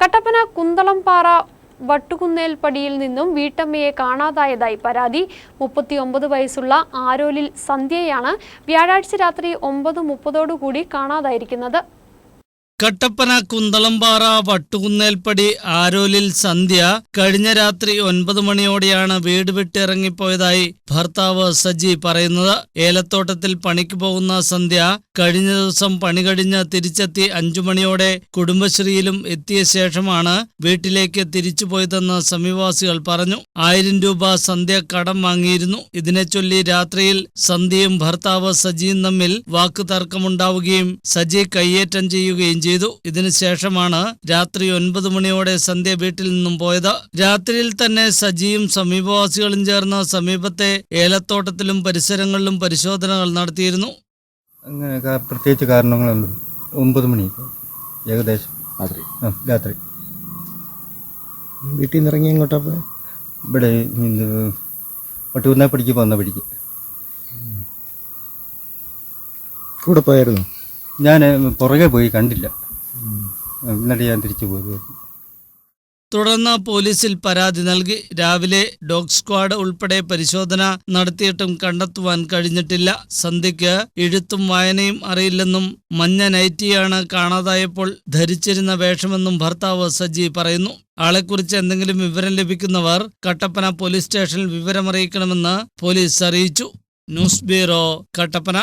കട്ടപ്പന കുന്തളംപാറ വട്ടുകുന്നേൽപ്പടിയിൽ നിന്നും വീട്ടമ്മയെ കാണാതായതായി പരാതി. മുപ്പത്തിയൊമ്പത് വയസ്സുള്ള ആരോലിൽ സന്ധ്യയാണ് വ്യാഴാഴ്ച രാത്രി ഒമ്പത് മുപ്പതോടുകൂടി കാണാതായിരിക്കുന്നത്. കട്ടപ്പന കുന്തളംപാറ വട്ടുകുന്നേൽപ്പടി ആരോലിൽ സന്ധ്യ കഴിഞ്ഞ രാത്രി ഒൻപത് മണിയോടെയാണ് വീട് വിട്ടിറങ്ങിപ്പോയതായി ഭർത്താവ് സജി പറയുന്നത്. ഏലത്തോട്ടത്തിൽ പണിക്ക് പോകുന്ന സന്ധ്യ കഴിഞ്ഞ ദിവസം പണി കഴിഞ്ഞ് തിരിച്ചെത്തി അഞ്ചു മണിയോടെ കുടുംബശ്രീയിലും എത്തിയ ശേഷമാണ് വീട്ടിലേക്ക് തിരിച്ചുപോയതെന്ന് സമീപവാസികൾ പറഞ്ഞു. ആയിരം രൂപ സന്ധ്യ കടം വാങ്ങിയിരുന്നു. ഇതിനെ ചൊല്ലി രാത്രിയിൽ സന്ധ്യയും ഭർത്താവ് സജിയും തമ്മിൽ വാക്കുതർക്കമുണ്ടാവുകയും സജി കയ്യേറ്റം ചെയ്യുകയും ചെയ്തു. ഇതിനുശേഷമാണ് രാത്രി ഒൻപത് മണിയോടെ സന്ധ്യ വീട്ടിൽ നിന്നും പോയത്. രാത്രിയിൽ തന്നെ സജിയും സമീപവാസികളും ചേർന്ന് സമീപത്തെ ഏലത്തോട്ടത്തിലും പരിസരങ്ങളിലും പരിശോധനകൾ നടത്തിയിരുന്നു. അങ്ങനെ പ്രത്യേകിച്ച് കാരണങ്ങളൊന്നും ഒമ്പത് മണി ഏകദേശം. രാത്രി. രാത്രി. വീട്ടിൽ നിന്ന് ഇറങ്ങി എങ്ങോട്ടാ പോയെ? ഇവിടെ പട്ടുകുന്ന പിടിക്ക് പോന്ന പിടിക്ക്. കൂടെ പോയായിരുന്നു? ഞാൻ പുറകെ പോയി കണ്ടില്ല. എന്നിട്ട് ഞാൻ തിരിച്ചു പോയി തുടർന്ന് പോലീസിൽ പരാതി നൽകി. രാവിലെ ഡോഗ് സ്ക്വാഡ് ഉൾപ്പെടെ പരിശോധന നടത്തിയിട്ടും കണ്ടെത്തുവാൻ കഴിഞ്ഞിട്ടില്ല. സന്ധ്യയ്ക്ക് എഴുത്തും വായനയും അറിയില്ലെന്നും മഞ്ഞ നൈറ്റിയാണ് കാണാതായപ്പോൾ ധരിച്ചിരുന്ന വേഷമെന്നും ഭർത്താവ് സജി പറയുന്നു. ആളെക്കുറിച്ച് എന്തെങ്കിലും വിവരം ലഭിക്കുന്നവർ കട്ടപ്പന പോലീസ് സ്റ്റേഷനിൽ വിവരമറിയിക്കണമെന്ന് പോലീസ് അറിയിച്ചു. News bureau Kattappana.